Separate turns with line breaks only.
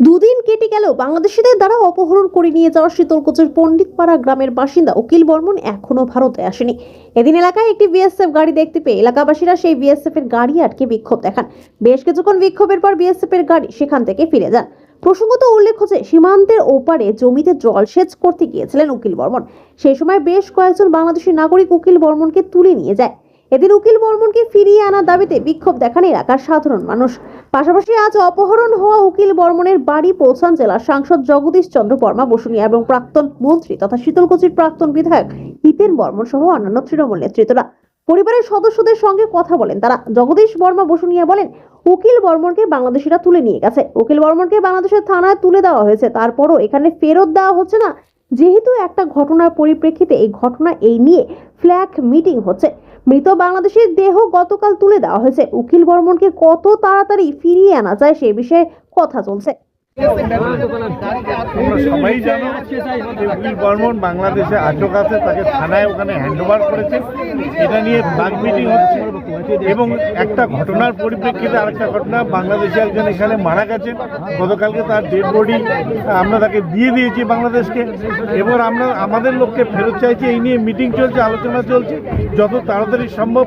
দুদিন কেটে গেল, বাংলাদেশিদের দ্বারা অপহরণ করে নিয়ে যাওয়া শীতলকুচির পণ্ডিতপাড়া গ্রামের বাসিন্দা উকিল বর্মন এখনও ভারতে আসেনি। এদিন এলাকায় একটি বিএসএফ গাড়ি দেখতে পেয়ে এলাকাবাসীরা সেই বিএসএফ এর গাড়ি আটকে বিক্ষোভ দেখান। বেশ কিছুক্ষণ বিক্ষোভের পর বিএসএফ এর গাড়ি সেখান থেকে ফিরে যান। প্রসঙ্গত উল্লেখ্য হচ্ছে সীমান্তের ওপারে জমিতে জলসেচ করতে গিয়েছিলেন উকিল বর্মন। সেই সময় বেশ কয়েকজন বাংলাদেশি নাগরিক উকিল বর্মনকে তুলে নিয়ে যায়। এদিন উকিল বর্মনকে ফিরিয়ে আনার দাবিতে বিক্ষোভ দেখান এলাকার সাধারণ মানুষ। পাশাপাশি আজ অপহরণ হওয়া উকিল বর্মনের বাড়ি পৌঁছান জেলার সাংসদ জগদীশ চন্দ্র বর্মা বসুনিয়া এবং প্রাক্তন মন্ত্রী তথা শীতলকুচির প্রাক্তন বিধায়ক হিতেন বর্মন সহ অন্যান্য তৃণমূল নেতৃত্বরা। পরিবারের সদস্যদের সঙ্গে কথা বলেন তারা। জগদীশ বর্মা বসুনিয়া বলেন উকিল বর্মনকে বাংলাদেশিরা তুলে নিয়ে গেছে। উকিল বর্মনকে বাংলাদেশের থানায় তুলে দেওয়া হয়েছে। তারপরও এখানে ফেরত দেওয়া হচ্ছে না। যেহেতু একটা ঘটনার পরিপ্রেক্ষিতে এই ঘটনা এই নিয়ে ফ্ল্যাগ মিটিং হচ্ছে। মৃত বাংলাদেশের দেহ গতকাল তুলে দেওয়া হয়েছে। উকিল বর্মনকে কত তাড়াতাড়ি ফিরিয়ে আনা যায় সে বিষয়ে কথা চলছে।
সবাই জানো যে উইল বর্মন বাংলাদেশে আটক আছে, তাকে থানায় ওখানে হ্যান্ডওভার করেছে। এটা নিয়ে বাগ মিটিং হচ্ছে এবং একটা ঘটনার পরিপ্রেক্ষিতে আরেকটা ঘটনা, বাংলাদেশে একজন এখানে মারা গেছেন। গতকালকে তার ডেড বডি আমরা তাকে দিয়ে দিয়েছি বাংলাদেশকে। এবার আমরা, আমাদের লোককে ফেরত চাইছি, এই নিয়ে মিটিং চলছে, আলোচনা চলছে, যত তাড়াতাড়ি সম্ভব